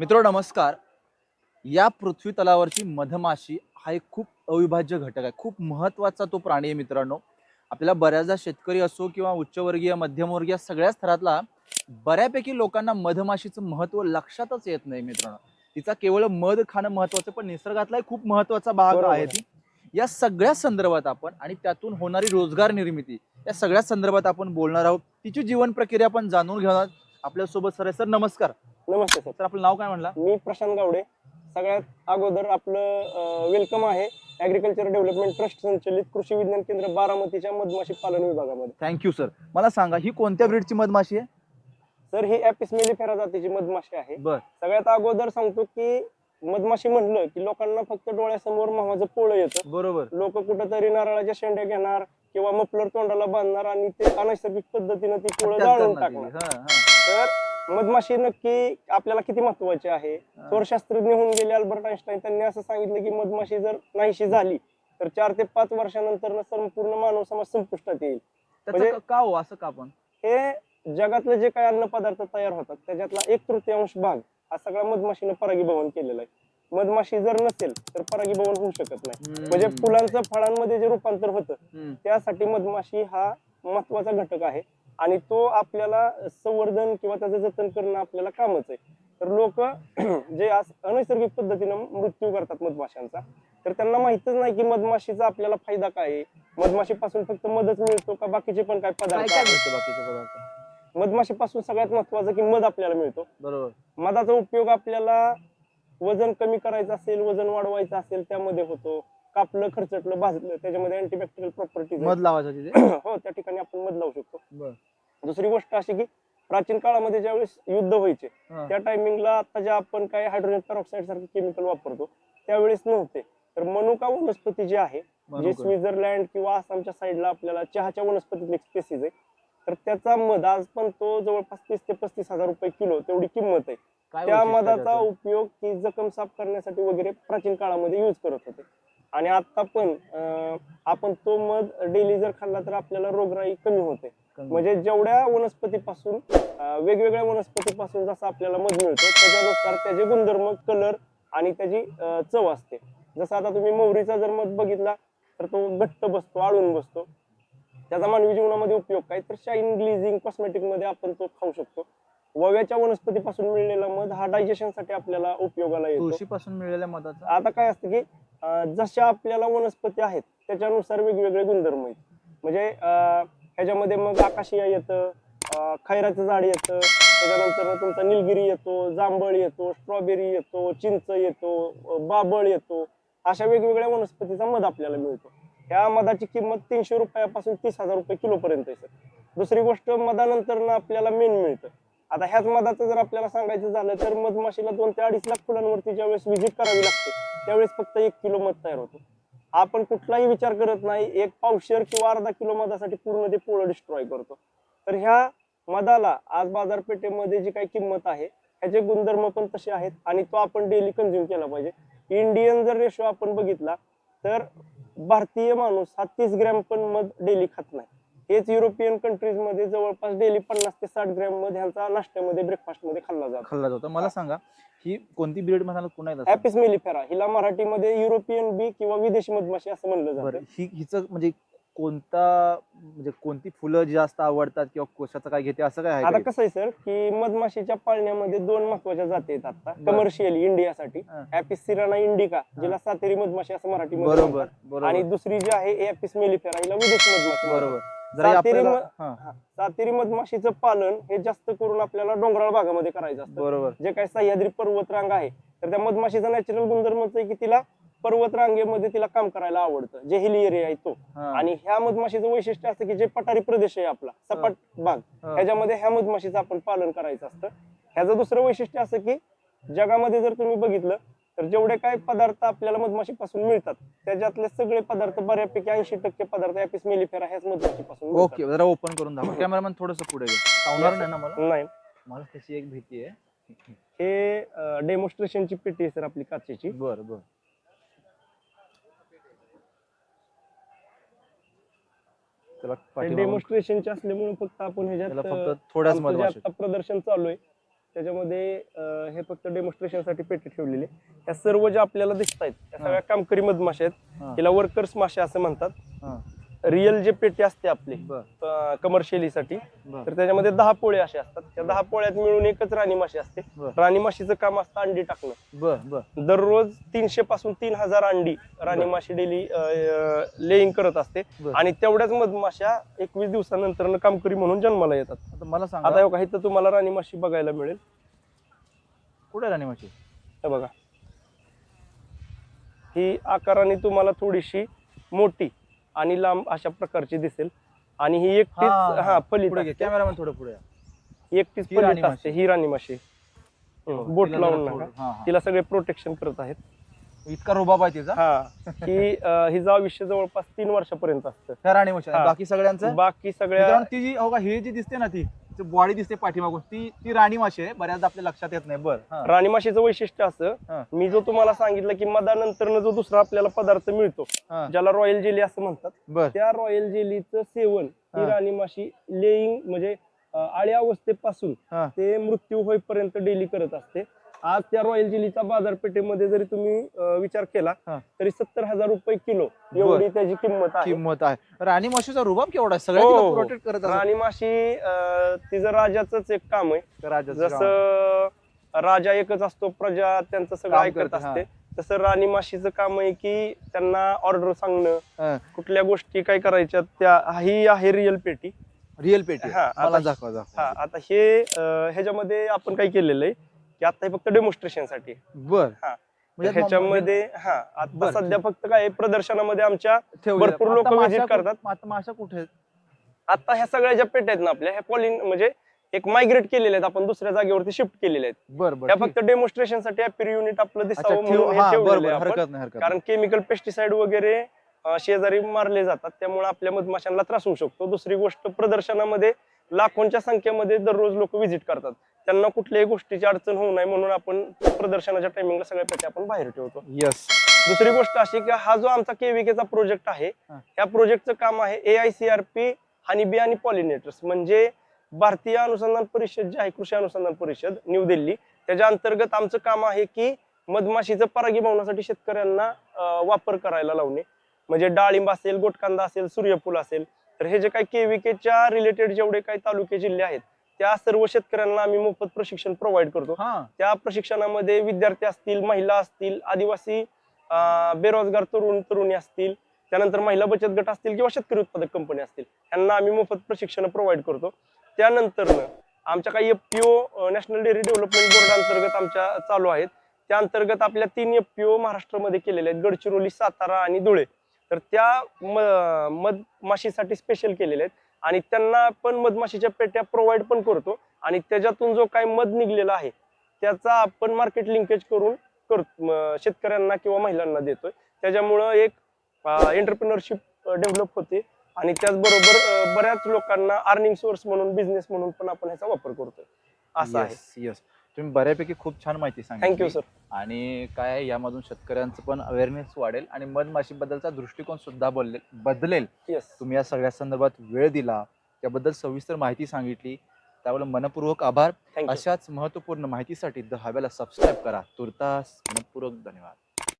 मित्र नमस्कार. या पृथ्वी तलावरची मधमाशी हा एक खूप अविभाज्य घटक आहे. खूप महत्त्वाचा तो प्राणी आहे मित्रांनो. आपल्याला बऱ्याचदा शेतकरी असो किंवा उच्चवर्गीय मध्यमवर्गीय सगळ्या स्तरातला बऱ्यापैकी लोकांना मधमाशीचं महत्त्व लक्षातच येत नाही मित्रांनो. तिचा केवळ मध खाणं महत्वाचं पण निसर्गातला एक खूप महत्त्वाचा भाग आहे. ती. या सगळ्या संदर्भात आपण आणि त्यातून होणारी रोजगार निर्मिती या सगळ्या संदर्भात आपण बोलणार आहोत. तिची जीवन प्रक्रिया आपण जाणून घेणार. आपल्यासोबत सर नमस्कार. नमस्ते सर. सर आपलं नाव काय म्हणला मी प्रशांत गावडे. सगळ्यात अगोदर आपलं वेलकम आहे ऍग्रिकल्चर डेव्हलपमेंट ट्रस्ट संचलित कृषी विज्ञान केंद्र बारामतीच्या मधमाशी पालन विभागामध्ये. थँक्यू सर मला सांगा ही कोणत्या ब्रीडची मधमाशी आहे? तर ही ऍपिस मेलिफेरा जातीची मधमाशी आहे. बर. सगळ्यात अगोदर सांगतो की मधमाशी म्हणलं की लोकांना फक्त डोळ्यासमोर महाचं पोळं येतं. बरोबर. लोक कुठंतरी नारळाच्या शेंड्या घेणार किंवा मफलर तोंडाला बांधणार आणि ते अनैसर्गिक पद्धतीने ती पोळं जाळून. टाकणार. तर मधमाशी नक्की आपल्याला किती महत्वाची आहे? सौरशास्त्रज्ञ होऊन गेले अल्बर्ट आईन्स्टाईन त्यांनी असं सांगितलं की मधमाशी जर नाहीशी झाली तर चार ते पाच वर्षानंतर संपूर्ण मानव समाज संपुष्टात येईल. म्हणजे- का- हो असं का पण? हे जगातले जे काही अन्न पदार्थ तयार होतात त्याच्यातला एक तृतीयांश भाग हा सगळा मधमाशीनं परागीभवन केलेला आहे. मधमाशी जर नसेल तर परागीभवन होऊ शकत नाही. म्हणजे फुलांचं फळांमध्ये जे रूपांतर होतं. त्यासाठी मधमाशी हा महत्त्वाचा घटक आहे. आणि तो आपल्याला संवर्धन किंवा त्याचं जतन करणं आपल्याला कामच आहे. तर लोक जे आज अनैसर्गिक पद्धतीनं मृत्यू करतात मधमाशांचा तर त्यांना माहितच नाही की मधमाशीचा आपल्याला फायदा काय आहे. मधमाशीपासून फक्त मधच मिळतो का बाकीचे पण काय पदार्थ? मिळतं बाकीचे पदार्थ? मधमाशीपासून सगळ्यात महत्वाचं की मध आपल्याला मिळतो. बरोबर. मधाचा उपयोग आपल्याला वजन कमी करायचं असेल वजन वाढवायचं असेल त्यामध्ये होतो. कापलं खर्चटलं भाजलं त्याच्यामध्ये अँटीबॅक्टेरियल प्रॉपर्टीज मध लावायचं तिथे? हो त्या ठिकाणी आपण मध लावू शकतो. बर. दुसरी गोष्ट अशी की प्राचीन काळामध्ये ज्यावेळेस युद्ध व्हायचे हा. त्या टायमिंगला आता जे आपण काय हायड्रोजन पेरॉक्साईड सारखे केमिकल वापरतो त्यावेळेस नव्हते. तर मनुका वनस्पती जी आहे जे मनुका. स्वित्झर्लंड किंवा आसामच्या साईडला आपल्याला चहाच्या वनस्पतीतली स्पेसिस आहे तर त्याचा मध आज पण तो जवळपास तीस ते पस्तीस हजार रुपये किलो तेवढी किंमत आहे. काय त्या वैशिष्ट्य मधाचा त्याचं? उपयोग ती जखम साफ करण्यासाठी वगैरे प्राचीन काळामध्ये यूज करत होते. आणि आता पण आपण तो मध डेली जर खाल्ला तर आपल्याला रोगराई कमी होते. म्हणजे जेवढ्या वनस्पतीपासून अं, वेगवेगळ्या वनस्पतीपासून जसं आपल्याला मध मिळतो त्याच्यानुसार त्याचे गुणधर्म कलर आणि त्याची चव असते. जसं आता तुम्ही मोहरीचा जर मध बघितला तर तो घट्ट बसतो आळून बसतो. त्याचा मानवी जीवनामध्ये उपयोग काय? तर शाईन ग्लिझिंग कॉस्मेटिकमध्ये आपण तो खाऊ शकतो. वव्याच्या वनस्पतीपासून मिळलेला मध हा डायजेशनसाठी आपल्याला उपयोगाला येतो. तुळशीपासून मिळालेल्या मधाचा. आता काय असतं की जशा आपल्याला वनस्पती आहेत त्याच्यानुसार वेगवेगळे गुणधर्म आहेत. म्हणजे ह्याच्यामध्ये मग आकाशिया येतं खैराचं झाड येतं त्याच्यानंतर तुमचा निलगिरी येतो जांभळ येतो स्ट्रॉबेरी येतो चिंच येतो बाबळ येतो अशा वेगवेगळ्या वनस्पतीचा मध आपल्याला मिळतो. ह्या मधाची किंमत तीनशे रुपयापासून तीस हजार रुपये किलो पर्यंत आहे सर. दुसरी गोष्ट मधानंतर ना आपल्याला मेन मिळतं. आता ह्याच मधाचं जर आपल्याला सांगायचं झालं तर मधमाशीला दोन ते अडीच लाख फुलांवरती ज्यावेळेस व्हिजिट करावी लागते त्यावेळेस फक्त एक किलो मध तयार होतो. आपण कुठलाही विचार करत नाही एक पावशेर किंवा अर्धा किलो मधासाठी पूर्ण ते पोळं डिस्ट्रॉय करतो. तर ह्या मधाला आज बाजारपेठेमध्ये जी काही किंमत आहे ह्याचे गुणधर्म पण तसे आहेत आणि तो आपण डेली कन्झ्युम केला पाहिजे. इंडियन जर रेशो आपण बघितला तर भारतीय माणूस हा तीस ग्रॅम पण मध डेली खात नाही. हेच युरोपियन कंट्रीजमध्ये जवळपास डेली पन्नास ते साठ ग्रॅम मध ह्यांचा नाश्त्यामध्ये ब्रेकफास्टमध्ये खाल्ला जातो खाल्ला जातो मला सांगा ही कोणती ब्रीड म्हणाला पुन्हा एकदा सांगा. ऍपिस मेलिफेरा हिला मराठीमध्ये युरोपियन बी किंवा विदेशी मधमाशी असं म्हणलं बरं जातं ही हिचं म्हणजे कोणता म्हणजे कोणती फुलं जास्त आवडतात किंवा कोशाचं काय घेते असं काय आहे आता काही? कसं आहे सर की मधमाशीच्या पाळण्यामध्ये दोन महत्त्वाच्या जाती आहेत आता बरं. कमर्शियली इंडियासाठी हा. ऍपिस सिराना इंडिका जिला सातेरी मधमाशी असं मराठीमध्ये बरोबर म्हणतात. आणि बरोबर दुसरी जी आहे ऍपिस मेलिफेरा हिला विदेशी मधमाशी म्हणतात. बरोबर जरा हे सातेरी आपल्याला हा. सातेरी मधमाशीचं पालन हे जास्त करून आपल्याला डोंगराळ भागामध्ये करायचं असतं. बरोबर. जे काही सह्याद्री पर्वत रांग आहे तर त्या मधमाशीचा नॅचरल गुणधर्मच आहे की तिला पर्वत रांगेमध्ये तिला काम करायला आवडतं. जे हिली एरिया आहे तो. हा, आणि ह्या मधमाशीचं वैशिष्ट्य असतं की जे पठारी प्रदेश आहे आपला सपाट भाग हा. ह्याच्यामध्ये ह्या मधमाशीचं आपण पालन करायचं असतं. ह्याचं दुसरं वैशिष्ट्य असं की जगामध्ये जर तुम्ही बघितलं तर जेवढे काही पदार्थ आपल्याला मधमाशीपासून मिळतात त्याच्यातले सगळे पदार्थ बऱ्यापैकी ऐंशी टक्के पदार्थ ऍपिस मेलिफेरा ह्याच मधमाशीपासून. ओके जरा ओपन करून दाखवा. कॅमेरामॅन थोडस पुढे घे. नाही ना मला? नाही. मला त्याची एक भीती आहे. हे डेमॉन्स्ट्रेशनची पेटी आहे सर आपली काचेची. बर बर. डेमॉन्स्ट्रेशनचे असल्यामुळे फक्त आपण ह्याच्यात फक्त थोड्याच प्रदर्शन चालू आहे त्याच्यामध्ये हे फक्त डेमॉन्स्ट्रेशनसाठी पेटी ठेवलेले ह्या सर्व ज्या आपल्याला दिसत आहेत त्या सगळ्या कामकरी मधमाशा आहेत. हिला वर्कर्स मासे असं म्हणतात. रिअल जे पेटी असते आपली बर. कमर्शियलीसाठी बर. तर त्याच्यामध्ये दहा पोळे असे असतात. त्या दहा पोळ्यात मिळून एकच राणी माशी असते. बर. राणी माशीचं काम असतं अंडी टाकणं. बर बर. दररोज तीनशे पासून तीन हजार अंडी राणी बर. माशी डेली लेईंग करत असते. बर. आणि तेवढ्याच मधमाशा एकवीस दिवसानंतर कामकरी म्हणून जन्माला येतात. आता मला आता सांगा हे इथं तुम्हाला राणी माशी बघायला मिळेल. कुठे राणी माशी? हे बघा. ही आकाराने तुम्हाला थोडीशी मोठी आणि लांब अशा प्रकारची दिसेल आणि ही एकटीच हा फलित पुढे घे. कॅमेरामॅन थोडं पुढे या. ही एकटीच ही राणी असते. ही राणी माशी हो, बोट तिला लावून नका हा, हा. तिला सगळे प्रोटेक्शन करत आहेत इतका रोबाब आहे तिचा हा ही अं, हिचं आयुष्य जवळपास तीन वर्षापर्यंत असतं ह्या राणी माशी हा. बाकी सगळ्यांचं बाकी सगळ्या मित्रांनो, ती जी हो का ही जी दिसते ना ती बॉडी दिसते पाठीमागून ती ती राणी माशी आहे बऱ्याचदा आपल्या लक्षात येत नाही बर. राणी माशीचं वैशिष्ट्य. असं मी जो तुम्हाला सांगितलं की मधानंतर जो दुसरा आपल्याला पदार्थ मिळतो. ज्याला रॉयल जेली असं म्हणतात त्या रॉयल जेलीचं सेवन ही. राणी माशी लेईंग म्हणजे आळ्या अवस्थेपासून. ते मृत्यू होईपर्यंत डेली करत असते आज त्या रॉयल जेलीचा बाजारपेठेमध्ये जरी तुम्ही विचार केला हा. तरी सत्तर हजार रुपये किलो एवढी त्याची किंमत आहे किंमत आहे राणी माशीचा रुबाब केवढा हो, सगळ्या हो. प्रोटेक्ट करत. राणी माशी तिचं राजाच एक काम आहे काम. जसं राजा एकच असतो प्रजा त्यांचं सगळं ऐकत करते, हा. असते तसं राणी माशीचं काम आहे की त्यांना ऑर्डर सांगणं हा. कुठल्या गोष्टी काय करायच्या त्या ही आहे रिअल पेटी रिअल पेटी हा, आता- हा हे ह्याच्यामध्ये आपण काय केलेलं आहे की आता हे फक्त डेमॉन्स्ट्रेशनसाठी बर हा. म्हणजे ह्याच्यामध्ये हा आता सध्या फक्त काय प्रदर्शनामध्ये आमच्या. भरपूर लोकं कुठे- करतात. आता माशा कुठे आहेत? आता ह्या सगळ्या ज्या पेट्या आहेत ना आपल्या ह्या पॉलिन म्हणजे एक मायग्रेट केलेल्या आहेत आपण दुसऱ्या जागेवरती शिफ्ट केलेल्या आहेत बर बर ह्या ठीक. फक्त डेमॉन्स्ट्रेशनसाठी अपिर युनिट आपलं दिसावं म्हणून कारण केमिकल पेस्टिसाइड वगैरे शेजारी मारले जातात त्यामुळे आपल्या मधमाशांना त्रास होऊ शकतो दुसरी गोष्ट प्रदर्शनामध्ये लाखोंच्या संख्येमध्ये दररोज लोक व्हिजिट करतात त्यांना कुठल्याही गोष्टीची अडचण होऊ नये म्हणून आपण प्रदर्शनाच्या टायमिंगला सगळ्या पेट्या आपण बाहेर ठेवतो. यस दुसरी गोष्ट अशी की हा जो आमचा केव्हीकेचा प्रोजेक्ट आहे. या प्रोजेक्टचं काम आहे A I C R P honeybee आणि पॉलिनेटर्स म्हणजे भारतीय अनुसंधान परिषद जी आहे कृषी अनुसंधान परिषद न्यू दिल्ली त्याच्या अंतर्गत आमचं काम आहे की मधमाशीचं परागीभवनासाठी शेतकऱ्यांना वापर करायला लावणे. म्हणजे डाळिंब असेल गोटकांदा असेल सूर्यफूल असेल तर हे जे काही केव्हीकेच्या रिलेटेड जेवढे काही तालुके जिल्हे आहेत त्या सर्व शेतकऱ्यांना आम्ही मोफत प्रशिक्षण प्रोव्हाइड करतो. हा. त्या प्रशिक्षणामध्ये विद्यार्थी असतील महिला असतील आदिवासी अं, बेरोजगार तरुण तरुणी असतील त्यानंतर महिला बचत गट असतील किंवा शेतकरी उत्पादक कंपनी असतील यांना आम्ही मोफत प्रशिक्षण प्रोव्हाइड करतो. त्यानंतर आमच्या काही FPO national dairy development board अंतर्गत आमच्या चालू आहेत. त्या अंतर्गत आपल्या तीन एफपीओ महाराष्ट्रामध्ये केलेले आहेत. गडचिरोली सातारा आणि धुळे. तर त्या म- मधमाशीसाठी स्पेशल केलेले आहेत. आणि त्यांना आपण मधमाशीच्या पेट्या प्रोव्हाइड पण करतो. आणि त्याच्यातून जो काही मध निघलेला आहे त्याचा आपण मार्केट लिंकेज करून कर म, शेतकऱ्यांना किंवा महिलांना देतोय. त्याच्यामुळं एक एंटरप्रिनरशिप डेव्हलप होते. आणि त्याचबरोबर बऱ्याच लोकांना अर्निंग सोर्स म्हणून बिझनेस म्हणून पण आपण ह्याचा वापर करतोय. असं आहे. येस तुम्ही बऱ्यापैकी खूप छान माहिती सांगितली. थँक्यू सर आणि काय आहे, यामधून शेतकऱ्यांचं पण अवेअरनेस वाढेल आणि मधमाशीबद्दलचा दृष्टिकोन सुद्धा बदलेल बदलेल. येस तुम्ही या सगळ्या संदर्भात वेळ दिला त्याबद्दल सविस्तर माहिती सांगितली. त्याबद्दल मनपूर्वक आभार. थँक्यू अशाच महत्त्वपूर्ण माहितीसाठी द हव्याला सबस्क्राईब करा. तुर्तास मनपूर्वक धन्यवाद.